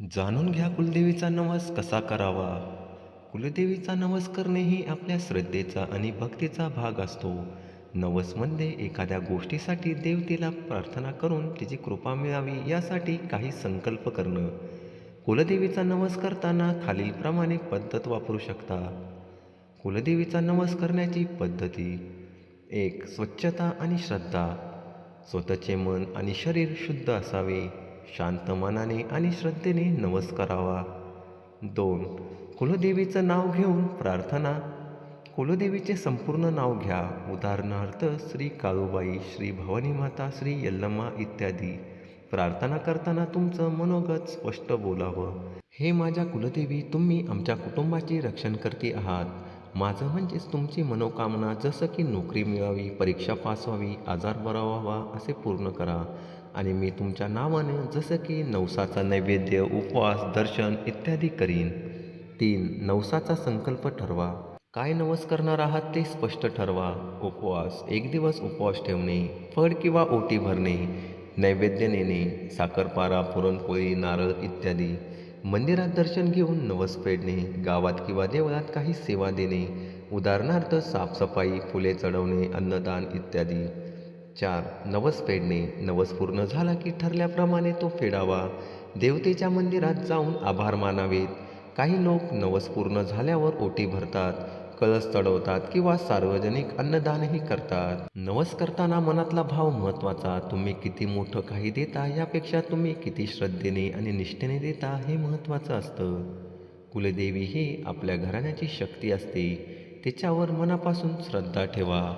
जाणून घ्या कुलदेवीचा नवस कसा करावा. कुलदेवीचा नवस करणे ही आपल्या श्रद्धेचा आणि भक्तीचा भाग असतो. नवसमध्ये म्हणजे एखाद्या गोष्टीसाठी देवतेला प्रार्थना करून तिची कृपा मिळावी यासाठी काही संकल्प करणं. कुलदेवीचा नवस करताना खालीलप्रमाणे पद्धत वापरू शकता. कुलदेवीचा नवस करण्याची पद्धती. एक स्वच्छता आणि श्रद्धा. स्वतःचे मन आणि शरीर शुद्ध असावे. शांत मनाने आणि श्रद्धेने नवस करावा. दोन कुलदेवीचं नाव घेऊन प्रार्थना. कुलदेवीचे संपूर्ण नाव घ्या. उदाहरणार्थ श्री काळूबाई श्री भवानी माता श्री यल्लम्मा इत्यादी. प्रार्थना करताना तुमचं मनोगत स्पष्ट बोलावं. हे माझ्या कुलदेवी तुम्ही आमच्या कुटुंबाची करते आहात. माझं म्हणजेच तुमची मनोकामना जसं की नोकरी मिळावी परीक्षा पास व्हावी आजार बरा व्हावा असे पूर्ण करा. आणि मी तुमच्या नावाने जसं की नवसाचा नैवेद्य उपवास दर्शन इत्यादी करीन. तीन नवसाचा संकल्प ठरवा. काय नवस करणार आहात ते स्पष्ट ठरवा. उपवास एक दिवस उपवास ठेवणे फळ किंवा ओटी भरणे नैवेद्य नेणे साखरपारा पुरणपोळी नारळ इत्यादी. मंदिरात दर्शन घेऊन नवस फेडणे गावात किंवा देवळात काही सेवा देणे उदाहरणार्थ साफसफाई फुले चढवणे अन्नदान इत्यादी. चार नवस फेडणे नवस पूर्ण झाला की ठरल्याप्रमाणे तो फेडावा. देवतेच्या मंदिरात जाऊन आभार मानावेत. काही लोक नवस पूर्ण झाल्यावर ओटी भरतात कळस चढवतात किंवा सार्वजनिक अन्नदानही करतात. नवस करताना मनातला भाव महत्त्वाचा. तुम्ही किती मोठं काही देता यापेक्षा तुम्ही किती श्रद्धेने आणि निष्ठेने देता हे महत्त्वाचं असतं. कुलदेवी ही आपल्या घराण्याची शक्ती असते. तिच्यावर मनापासून श्रद्धा ठेवा.